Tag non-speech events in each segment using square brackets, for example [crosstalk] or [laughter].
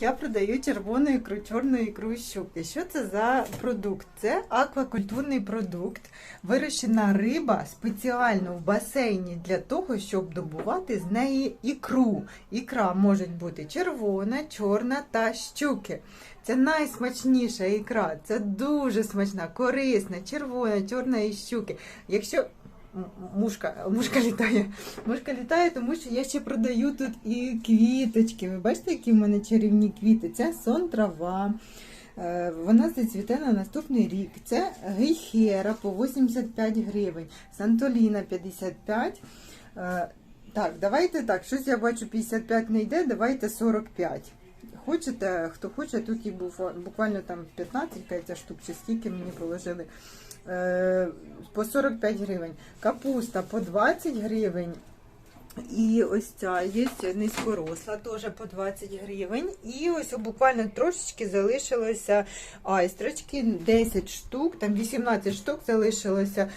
Я продаю червону ікру, чорну ікру і щуки. Що це за продукт? Це аквакультурний продукт, вирощена риба спеціально в басейні для того, щоб добувати з неї ікру. Ікра може бути червона, чорна та щуки. Це найсмачніша ікра, це дуже смачна, корисна, червона, чорна і щуки. Якщо мушка, мушка літає. Мушка літає, тому що я ще продаю тут і квіточки. Ви бачите, які в мене чарівні квіти? Це сон трава. Е, Вона зацвіте на наступний рік. Це гейхера по 85 гривень, Сантоліна 55. Е, Так, давайте так. Щось я бачу 55 не йде, давайте 45. Хочете, хто хоче, тут їх буквально там 15 кажеться, штук, чи скільки мені положили. Е, По 45 гривень. Капуста по 20 гривень. І ось ця є низькоросла, теж по 20 гривень. І ось буквально трошечки залишилося айстрочки, 10 штук, там 18 штук залишилося,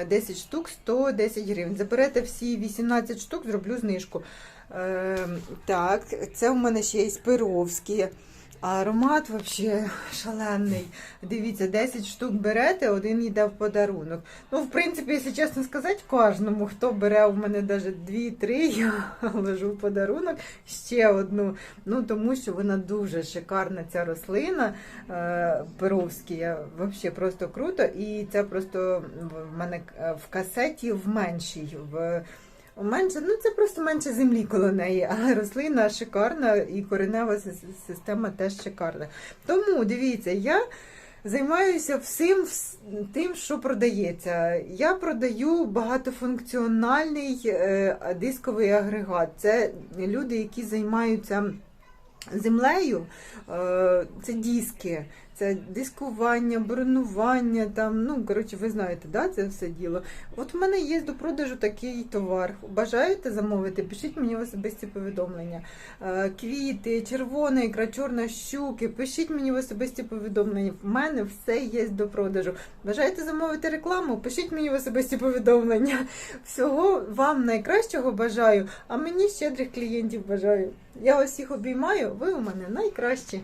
е, 10 штук, 110 гривень. Заберете всі 18 штук, зроблю знижку. Е, так, це у мене ще є спировські. Аромат взагалі шалений. Дивіться, 10 штук берете, один йде в подарунок. Ну, в принципі, якщо чесно сказати, кожному, хто бере у мене навіть 2-3, [laughs] я ложу в подарунок ще одну. Ну, тому що вона дуже шикарна, ця рослина е, перовські, взагалі просто круто. І це просто в мене е, в касеті в меншій. В, Менше, ну це просто менше землі коло неї, але рослина шикарна і коренева система теж шикарна. Тому дивіться, я займаюся всім тим, що продається. Я продаю багатофункціональний е, дисковий агрегат. Це люди, які займаються землею, е, це диски. Це дискування, бронування, там, ну, коротше, ви знаєте, да, це все діло. От в мене є до продажу такий товар. Бажаєте замовити? Пишіть мені особисті повідомлення. Е, Квіти, червона ікра, чорна щуки. Пишіть мені в особисті повідомлення. В мене все є до продажу. Бажаєте замовити рекламу? Пишіть мені в особисті повідомлення. Всього вам найкращого бажаю, а мені щедрих клієнтів бажаю. Я всіх обіймаю, ви у мене найкращі.